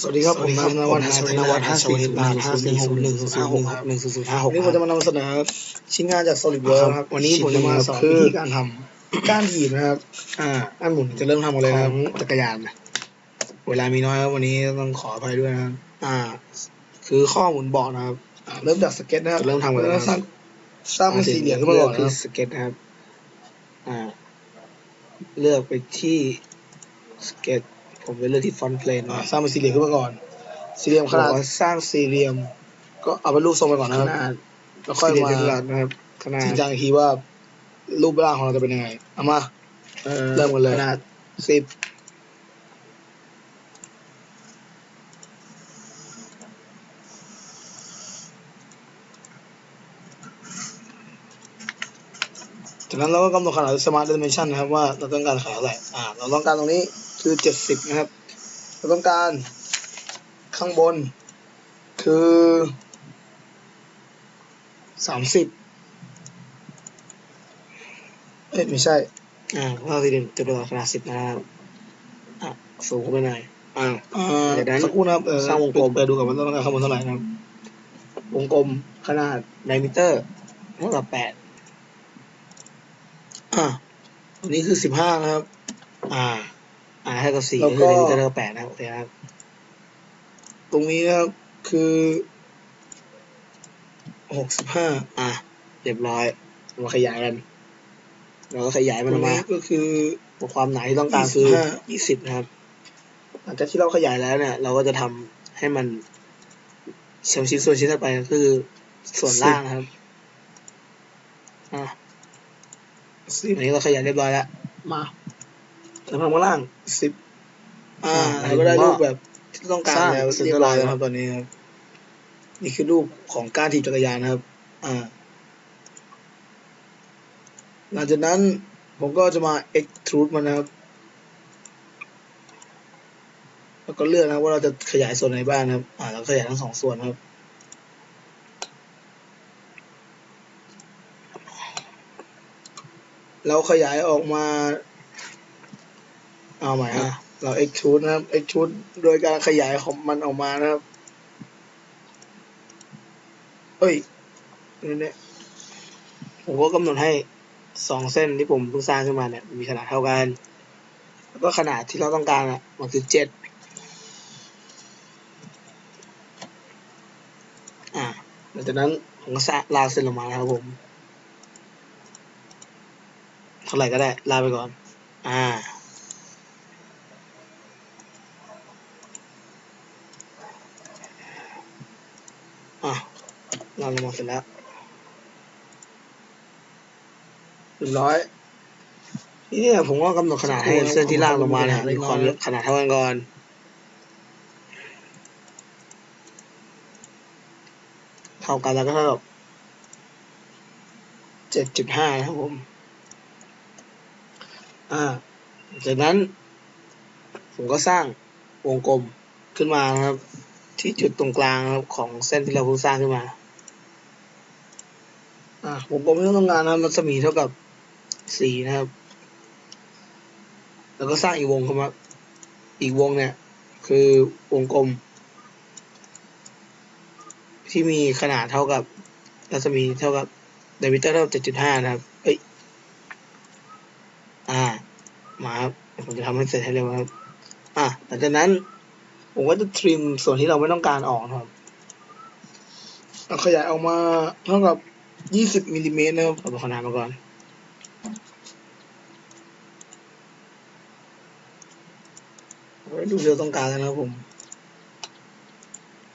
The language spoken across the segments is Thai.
สวัสดีครับสผวัสมดีนครับนวัฒน์ผมธธนนวัวัฒฒน์น์ห้าสี่หนึ่งห้าสี่หกหนึ่งศูนย์หกหนึ่งศูนย์ศูนย์ห้าหวักนนี้ผมจะมานำเสนอชิ้นงานจาก SolidWorks นะครับ วันนี้ผมจะมาสอนคือวิธีการทก้านถีบนะครับำอ่าก้านหมุนจะเริ่มทำกันเลยขนะคอรับงจักรยานนะเวลามีน้อยครับวันนี้ต้องขออภัยด้วยนะครับอ่า คือข้อหมุนเบาะนะครับอ่าเริ่มจากสเก็ตนะครับจะเริ่มทำกันเลยแล้วนะคสรัร้าบงสร้างเป็นสี่เหลี่ยมขึ้นมาก่อนเลืนะที่ครับสเก็ตนะครับ อ่า เลือกไปที่สเก็ต ผมจะเลือกที่ฟอนต์เพลนอ่าสร้างเป็นสี่เหลี่ยมขึ้นมาก่อน สี่เหลี่ยมขนาดสร้างสี่เหลี่ยม ก็เอาเป็นรูปทรงไปก่อนขนะครับนาดแล้วค่อยสี่เหลี่ยมามจัตุรัสนะครับขนาดจริงจังอีกทีว่า รูปร่างของเราจะเป็นยังไงเอามาอ่อเริ่มกันเลยขนาดสิบจากนั้นเราก็กำหนดขนาด smart dimension นะครับว่าเราต้องการขนาดเท่าไหร่อ่า เราต้องการตรงนี้ คือเจ็ดสิบนะครับ เราต้องการข้างบนคือสามสิบเอ้ยไม่ใช่ อ่าข้อสี่เหลี่ยมจัตุรัสขนาดสิบนะครับ อะ สูงขึ้นไปหน่อยอ่าอ่าจากนั้นสักครู่นะครับเออสร้างวงกลมไปดูกับว่าต้องการข้างบนเท่าไหร่นะครับ วงกลมขนาดไดมิเตอร์เท่ากับแปดอ่าอันนี้คือสิบห้านะครับ อ่า อ่าเท่ากับสี่แล้วก็ก็คือไดมิเตอร์เท่ากับแปดนะครับโอเคครับ ตรงนี้นะครับคือหกสิบห้าอ่าเรียบร้อยมาขยายกัน เราก็ขยายตมันรองอกมานี้ก็คือความหนาที่ต้องการคือ25ยี่สิบนะครับ หลังจากที่เราขยายแล้วเนี่ย เราก็จะทำให้มันเชิงชิ้นส่วนชิ้นต่อไปก็คือส่วนล่างนะครับ อ่าสิบอันนี้เราขยายเรียบร้อยแล้ว มา แล้วข้างล่างสิบอ่าอ่าเราก็ได้ผมก็รูปแบบที่ต้องการสร้างแล้วเสร็จเรียเรียบบร้ร้ออยยแล้วครับตอนนี้ครับ นี่คือรูปของการถีบจักรยานนะครับ อ่า หลังจากนั้นผมก็จะมา extrude มันนะครับ แล้วก็เลือกนะครับว่าเราจะขยายส่วนไหนบ้างนะครับ อ่าเราขยายทั้งสองส่วนครับเราขยายออกมา เอาใหม่ครับเรา extrude นะครับ extrude โดยการขยายของมันออกมานะครับเฮ้ยนี่เนี่ยผมก็กำหนดให้สองเส้นที่ผมเพิ่งสร้างขึ้นมาเนี่ย มีขนาดเท่ากัน แล้วก็ขนาดที่เราต้องการอะมันคือเจ็ดอ่าหลังจากนั้นผมก็สร้างลากเส้นลงมานะครับผม เท่าไหร่ก็ได้ ลาไปก่อน อ่า อะลากลงมาเสร็จแล้วเรียบร้อยทีนี้ผมก็กำหนดขนาดให้เส้นที่ลากลงมาเนี่ยเล็มีกน้คอวายมขนาดเท่ากันก่อนเท่ากันแล้วก็เท่ากับเจ็ดจุดห้านะครับผม อ่า จากนั้น ผมก็สร้างวงกลมขึ้นมานะครับ ที่จุดตรงกลางของเส้นที่เราเพิ่งสร้างขึ้นมา อ่าผมก็ไม่ต้องการนะครับรัศมีเท่ากับสี่นะครับ แล้วก็สร้างอีกวงเข้ามาอีกวงเนี่ย คือวงกลม ที่มีขนาดเท่ากับรัศมีเท่ากับเดมิเตอร์เท่าเจ็ดจุดห้านะครับ เอ้ย อ่า มาครับ ผมจะทำให้เสร็จให้เร็วครับ อะหลังจากนั้น ผมก็จะทริมส่วนที่เราไม่ต้องการออกนะครับเราขยายออกมาเท่ากับยี่สิบมิลลิเมตรนะครับเอาตัวขนาดมาก่อนไว้ดูที่เราต้องการแล้วนะครับผม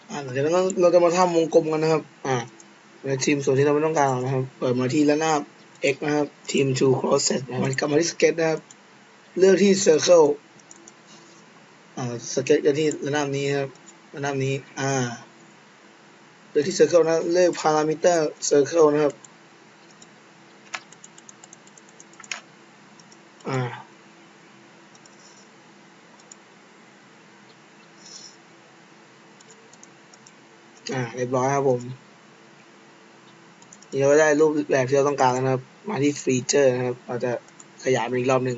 อ่าหลังจากนั้นเราจะมาทำวงกลมกันนะครับ อ่าในทีมส่วนที่เราไม่ต้องการนะครับ เปิดมาที่ระนาบ x นะครับทีม to process นะคมัรันบกลับมาที่สเก็ตนะครับ เลือกที่ circle อ่าสเก็ตกันที่ระนาบนี้ครับระนาบนี้ อ่าเลือกที่ circle นะเลือก parameter circle นะครับ อ่า อ่า เรียบร้อยครับผมนี่เราได้รูปแบบที่เราต้องการแล้วนะครับ มาที่ฟีเจอร์นะครับ เราจะขยายมันอีกรอบหนึ่ง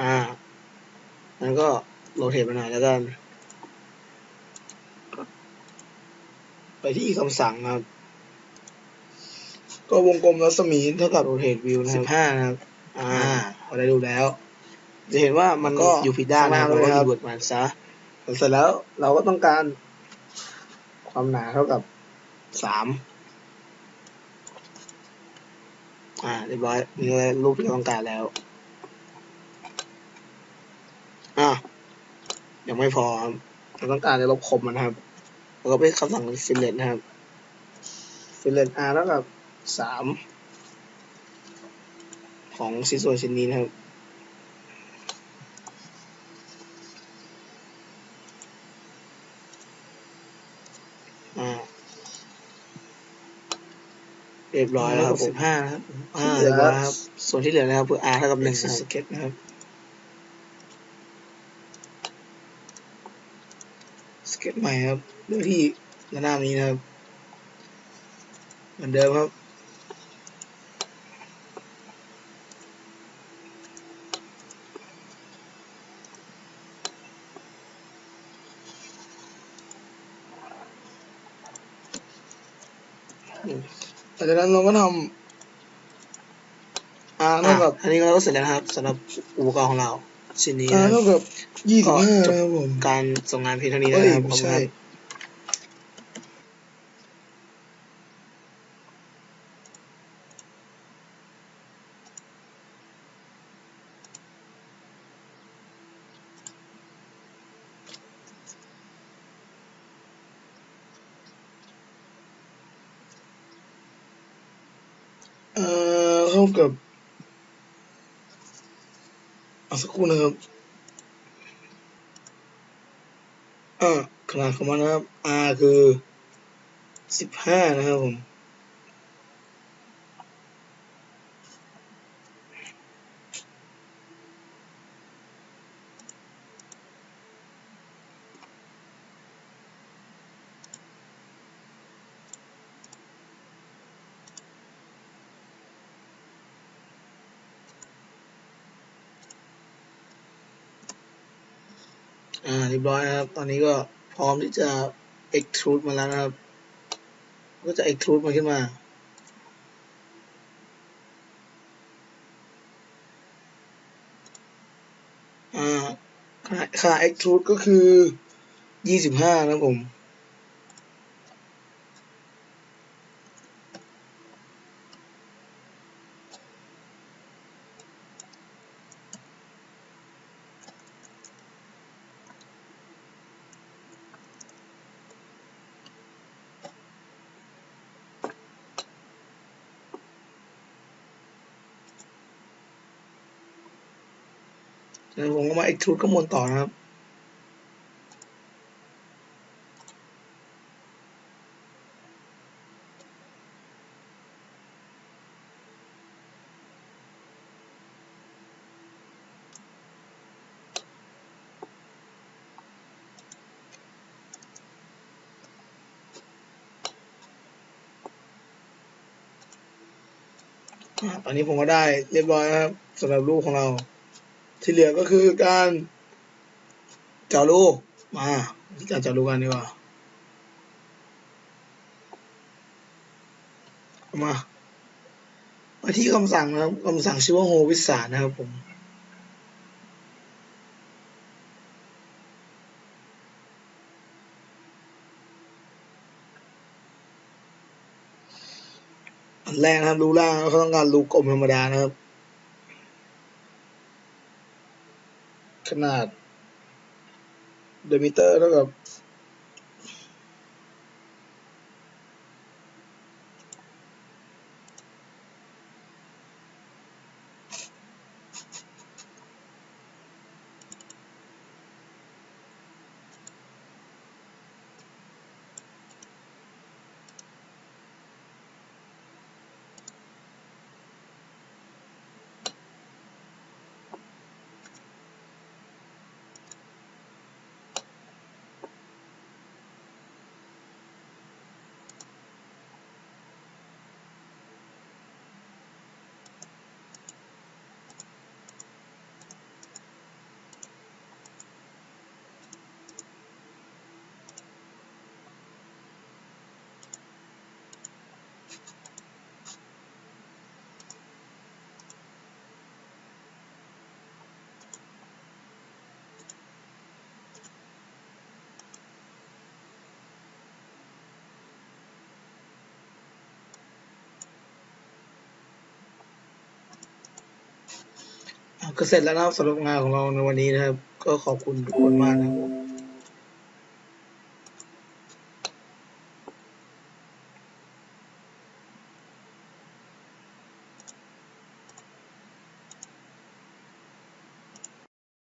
อ่า แล้วก็ โร เทตไปหน่อยแล้วกันไปที่คำสั่งครับ ก็วงกลมรัศมีเท่ากับโรเทตวิวนะสิครับบห้านะครับ อ่าพอได้ดูแล้ว จะเห็นว่ามันก็อยู่ผิดด้านนะครับข้างหเราน้าก็ด้วยครับรีเวิร์ดมันซะเสร็จแล้วเราก็ต้องการ ความหนาเท่ากับสามอ่าเรียบร้อยนี่เลยรูปที่เราต้องการแล้ว อะยัง ไม่พอครับเราต้องการจะลบคมมันนะครับเราก็ไปคำสั่งฟิลเลตนะครับฟิลเลต r เท่ากับสามของชิ้นส่วนชิ้นนี้นะครับอ่าเรียบร้อยแล้วครับผสิมบห้านะครับอ่าเรียบร้อยครับ ส่วนที่เหลือนะครับคือ r เท่ากับหนึ่งสนะครับเก็ตนะครับ สเก็ตใหม่ครับเรื่องที่ระนาบนี้นะครับ เหมือนเดิมครับหลังจากนั้นเราก็ทำอ่าอะเท่ากับอันนี้เราก็เสร็จแล้วนะครับสำหรับอุปกรณ์ของเรา ชิ้นนี้อ่านะครัเท่าบกับยี่สิบห้าก็จบนะครับผมการส่งงานเพียงเท่านี้เอ้ยนะครับไม่ขอบคุณใช่ ครับเอ่อเท่ากับ เอาสักครู่นะครับ อ่าขนาดของมันนะครับ R คือสิบห้านะครับผม อ่าเรียบร้อยนะครับ ตอนนี้ก็พร้อมที่จะ extrude มาแล้วนะครับ ก็จะ extrude มาขึ้นมา อ่าขนาดขนาด extrude ก็คือยี่สิบห้านะผม แล้วผมก็มา extrude ข้างบนต่อนะครับอ่าตอนนี้ผมก็ได้เรียบร้อยนะครับสำหรับลูกของเรา ที่เหลือก็คือการเจาะลูกมาที่การเจาะลูกกันดีกว่าเอามามาที่คำสั่งนะครับคำสั่งชื่อว่าโฮวิสานะครับผมอันแรกนะครับรูล่างเขาต้องการรูกลมธรรมดานะครับ ขนาดเดมิเตอร์เท่ากับ ก็เสร็จแล้วนะครับสำหรับงานของเราในวันนี้นะครับ ก็ขอบคุณทุกคนมากนะครับ